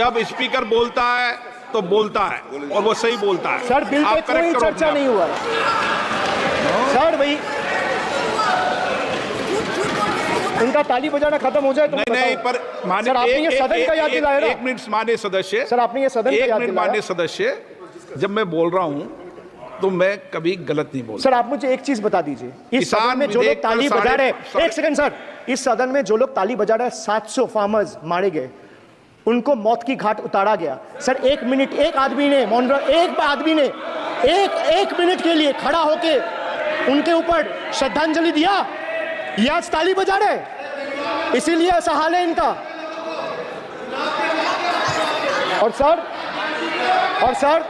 जब स्पीकर बोलता है तो बोलता है और वो सही बोलता है। सर बिल पे कोई चर्चा नहीं हुआ। सर भाई इनका ताली बजाना खत्म हो जाए तो नहीं नहीं पर मान्य सर आपने ये सदन का याद दिलाया एक, मिनट मान्य सदस्य। सर आपने ये सदन का एक मिनट मान्य सदस्य जब मैं बोल रहा हूँ तो मैं कभी गलत नहीं बोलता। सर आप मुझे एक चीज़ बता दीजिए। इस सदन में जो लोग ताली बजा रहे साढ़े- एक सेकंड सर। इस सदन में जो लोग ताली बजा रहे हैं 700 फार्मर्स मारे गए। उनको मौत की घाट उतारा गया। सर, एक मिनट, एक आदमी ने, मौन एक आदमी ने, एक एक मिनट के लिए खड़ा होके उनके ऊपर श्रद्धांजलि दिया। ये आज ताली बजा रहे इसीलिए ऐसा हाल है इनका। और सर और सर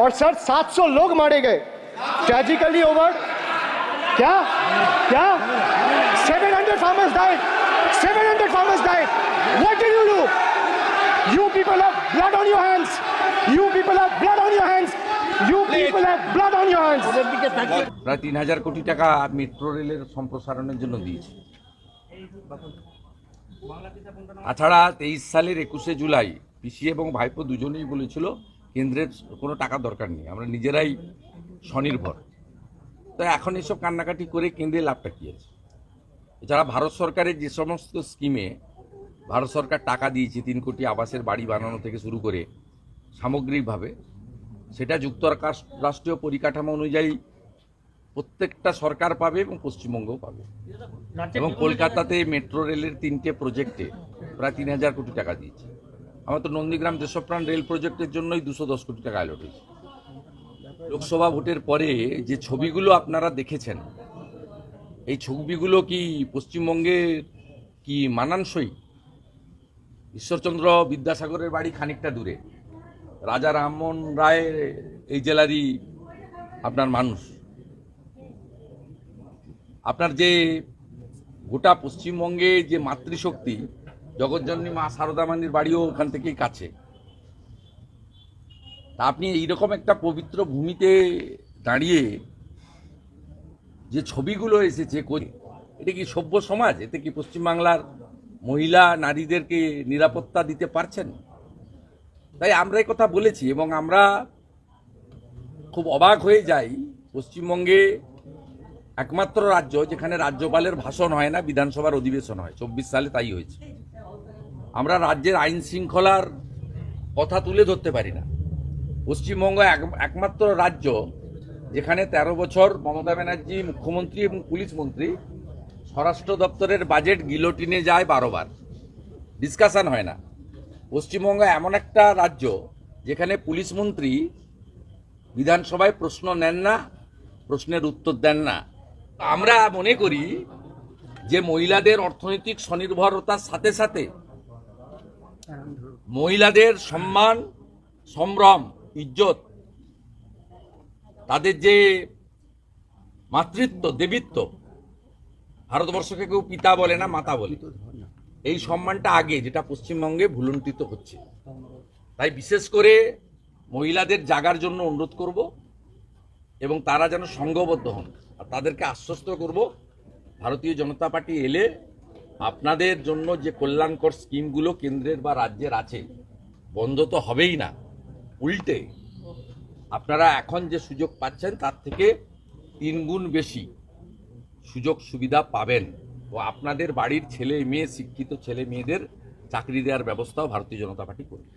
और सर 700 लोग मारे गए। Tragically over. क्या? क्या? 700 farmers died 700 farmers died. What did you do? You people have blood on your hands. You people have blood on your hands. You people have blood on your hands. প্রায় তিন হাজার কোটি টাকা metro রেলের সম্প্রসারণের জন্য দিয়েছে। তাছাড়া তেইশ সালের একুশে জুলাই পিসি এবং ভাইপো দুজনেই বলেছিল, কেন্দ্রের কোনো টাকা দরকার নেই, আমরা নিজেরাই স্বনির্ভর। তো এখন এসব কান্নাকাটি করে কেন্দ্রে লাভটা কী আছে? এছাড়া ভারত সরকারের যে সমস্ত স্কিমে ভারত সরকার টাকা দিয়েছে তিন কোটি আবাসের বাড়ি বানানো থেকে শুরু করে সামগ্রিকভাবে সেটা যুক্তরাষ্ট্র রাষ্ট্রীয় পরিকাঠামো অনুযায়ী প্রত্যেকটা সরকার পাবে এবং পশ্চিমবঙ্গও পাবে। এবং কলকাতাতে মেট্রো রেলের তিনটে প্রজেক্টে প্রায় তিন হাজার কোটি টাকা দিয়েছে। আমার তো নন্দীগ্রাম দেশপ্রাণ রেল প্রজেক্টের জন্যই দুশো দশ কোটি টাকা অ্যালট হয়েছে। লোকসভা ভোটের পরে যে ছবিগুলো আপনারা দেখেছেন এই ছবিগুলো কি পশ্চিমবঙ্গের কি মানানসই? ঈশ্বরচন্দ্র বিদ্যাসাগরের বাড়ি খানিকটা দূরে। রাজা রামমোহন রায়ের এই জেলারই আপনার মানুষ। আপনার যে গোটা পশ্চিমবঙ্গে যে মাতৃশক্তি জগৎজননী মা সারদা মানির বাড়িও ওখান থেকেই কাছে। তা আপনি এইরকম একটা পবিত্র ভূমিতে দাঁড়িয়ে যে ছবিগুলো এসেছে এটা কি সভ্য সমাজ? এতে কি পশ্চিমবাংলার মহিলা নারীদেরকে নিরাপত্তা দিতে পারছেন? তাই আমরা কথা বলেছি এবং আমরা খুব অবাক হয়ে যাই। পশ্চিমবঙ্গে একমাত্র রাজ্য যেখানে রাজ্যপালের ভাষণ হয় না, বিধানসভার অধিবেশন হয়। চব্বিশ সালে তাই হয়েছে। আমরা রাজ্যের আইন শৃঙ্খলার কথা তুলে ধরতে পারি না। পশ্চিমবঙ্গ এক- একমাত্র রাজ্য যেখানে ১৩ বছর মমতা ব্যানার্জি মুখ্যমন্ত্রী এবং পুলিশ মন্ত্রী, স্বরাষ্ট্র দপ্তরের বাজেট গিলোটিনে যায় বারোবার ডিসকাশন হয় না। পশ্চিমবঙ্গ এমন একটা রাজ্য যেখানে পুলিশ মন্ত্রী বিধানসভায় প্রশ্ন নেন না, প্রশ্নের উত্তর দেন না। আমরা মনে করি যে মহিলাদের অর্থনৈতিক স্বনির্ভরতার সাথে সাথে মহিলাদের সম্মান, সম্ভ্রম, ইজ্জত তাদের যে মাতৃত্ব, দেবিত্ব, ভারতবর্ষকে কেউ পিতা বলে না, মাতা বলে। এই সম্মানটা আগে, যেটা পশ্চিমবঙ্গে ভুলুণ্ঠিত হচ্ছে। তাই বিশেষ করে মহিলাদের জাগার জন্য অনুরোধ করব এবং তারা যেন সংঘবদ্ধ হন। আর তাদেরকে আশ্বস্ত করব, ভারতীয় জনতা পার্টি এলে আপনাদের জন্য যে কল্যাণকর স্কিমগুলো কেন্দ্রের বা রাজ্যের আছে, বন্ধ তো হবেই না, উল্টে আপনারা এখন যে সুযোগ পাচ্ছেন, তার থেকে তিনগুণ বেশি সুযোগ সুবিধা পাবেন। ও আপনাদের বাড়ির ছেলে, মেয়ে, শিক্ষিত ছেলে মেয়েদের চাকরি দেওয়ার ব্যবস্থাও ভারতীয় জনতা পার্টি করবে।